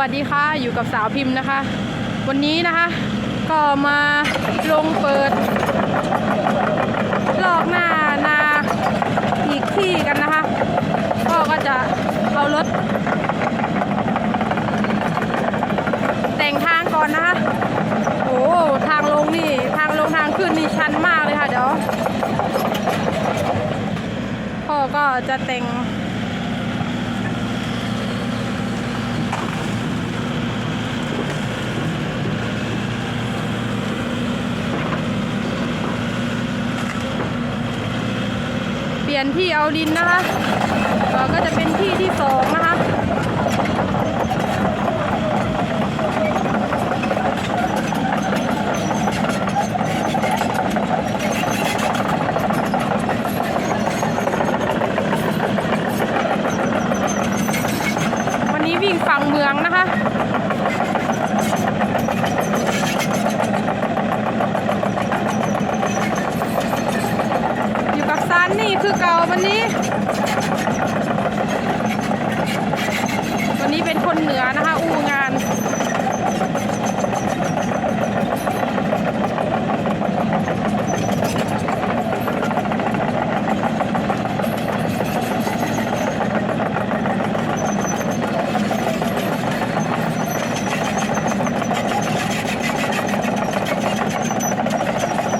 วัสดีค่ะอยู่กับสาวพิมพ์นะคะ วันนี้นะคะ ก็มาลงเปิดลอกหน้านาอีกที่กันนะคะก็ก็จะเอารถ แต่งทางก่อนนะคะโอ้ทางลงนี่ทางลงทางขึ้นนี่ชันมากเลยค่ะเดี๋ยวพ่อก็จะแต่ง ลี่ยนที่เอาดินนะคะก็จะเป็นที่ที่สองนะคะ วันนี้วิ่งฝั่งเมืองนะคะ อยู่กับซันนี่คือเก่า วันนี้เป็นคนเหนือนะคะ อูงาน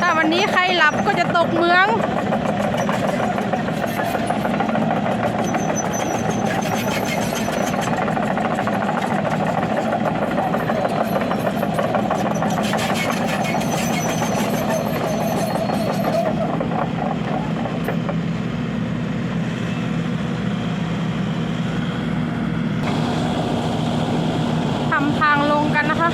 ถ้าวันนี้ใครหลับก็จะตกเมือง ทำทางลงกันนะคะ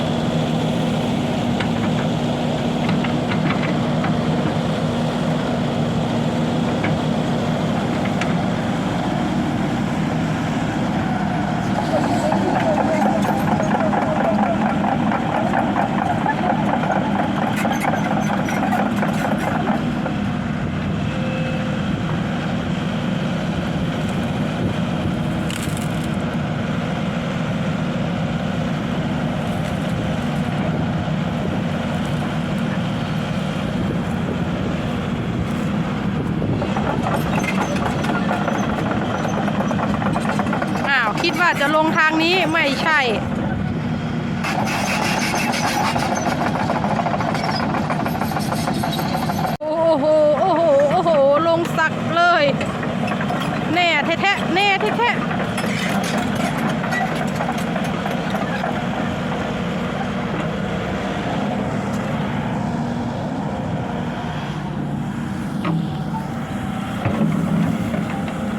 อ้าว คิดว่า จะลงทางนี้ไม่ใช่ โอ้โห โอ้โห โอ้โห ลงสักเลย แน่แท้แน่แท้ๆ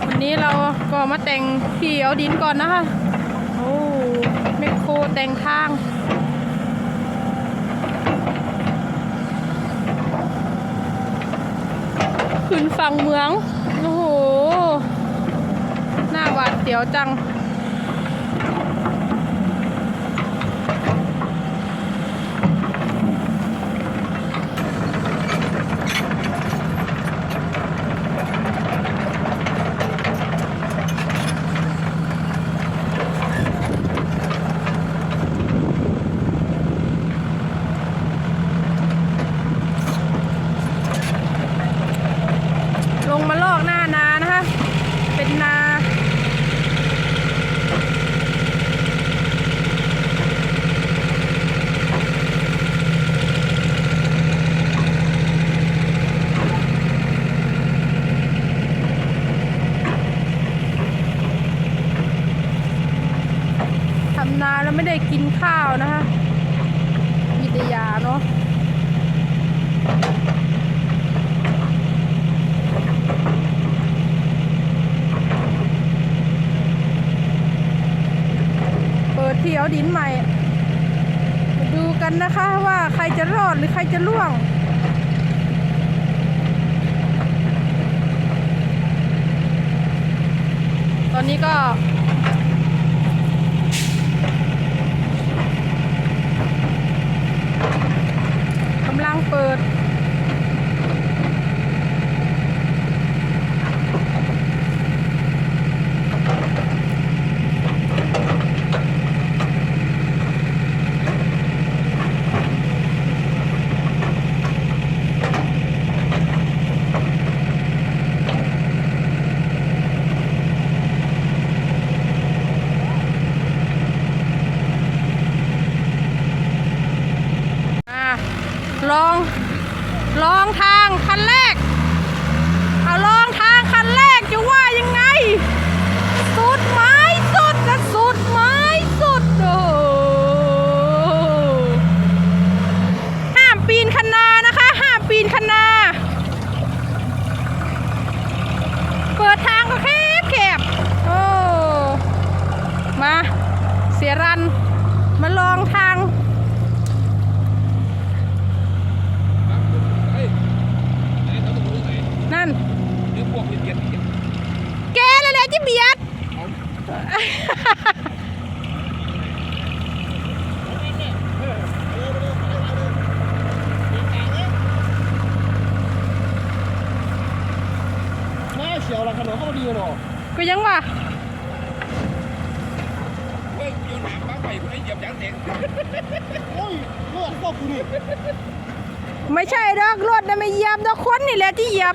วันนี้เราก็มา แต่งเขียวดินก่อนนะคะ โอ้แมคโครแต่งทางขึ้นฝั่งเมือง โอ้โห หน้าหวาดเสียวจังมาลอกหน้านานะคะ เป็นนา ทำนา แล้วไม่ได้กินข้าวนะคะมีแต่ยาเนาะเปิดเที่เอาดินใหม่มาดูกันนะคะว่าใครจะรอดหรือใครจะล่วงตอนนี้ก็ำลังเปิด ลองทางคันแรก เอาลองทางคันแรกจะว่ายังไง สุดไม้สุดนะสุดไม้สุดโอ้โหห้ามปีนคันนานะคะ ห้ามปีนคันนา เปิดทางก็แคบแคบโอ้มา เสียรัน มาลองทาง เฮ้ยไหนเขาต้องรู้ไหน นั่น เรื่องพวกเบียดเบียด แก เลยแหละที่เบียดเอาแม่เฉียวหลังถนนก็ดีเนาะก็ยังว่าเฮ้ยโยนหนามป้าไปกูได้เหยียบยางแตกโอ้ยเลือดพวกกูนี่ไม่ใช่ดอกรถนะไม่เหยียบดอกคนนี่แหละที่เหยียบ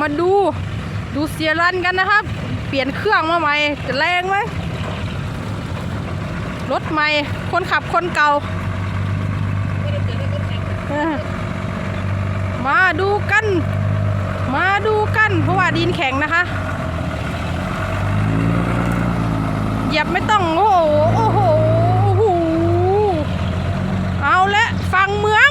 มาดูดูเสียรันกันนะครับ เปลี่ยนเครื่องมาใหม่จะแรงไหมรถใหม่ คนขับคนเก่า มาดูกัน มาดูกัน เพราะว่าดินแข็งนะคะ เหยียบไม่ต้อง โอ้โห โอ้โห โอ้โห เอาละฟังเมือง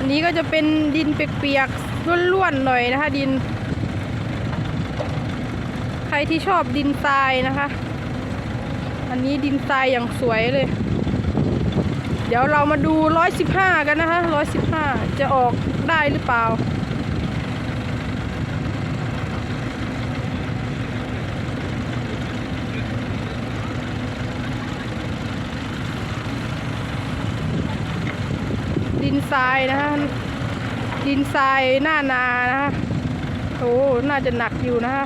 อั นนี้ก็จะเป็นดินเปียกๆล้วนๆหน่อยนะคะ ดิน ใครที่ชอบดินทรายนะคะ อันนี้ดินทรายอย่างสวยเลย เดี๋ยวเรามาดู115กันนะคะ115จะออกได้หรือเปล่า นทรายนะคะดินทรายหน้านานะคะโอ้น่าจะหนักอยู่นะคะ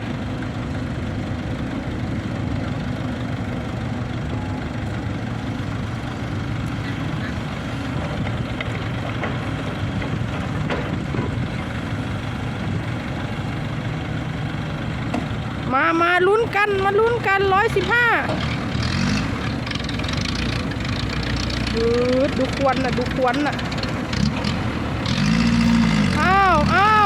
มามาลุ้นกัน มาลุ้นกันร้อยสิบห้าดูดูควันน่ะดูควันน่ะ อ้า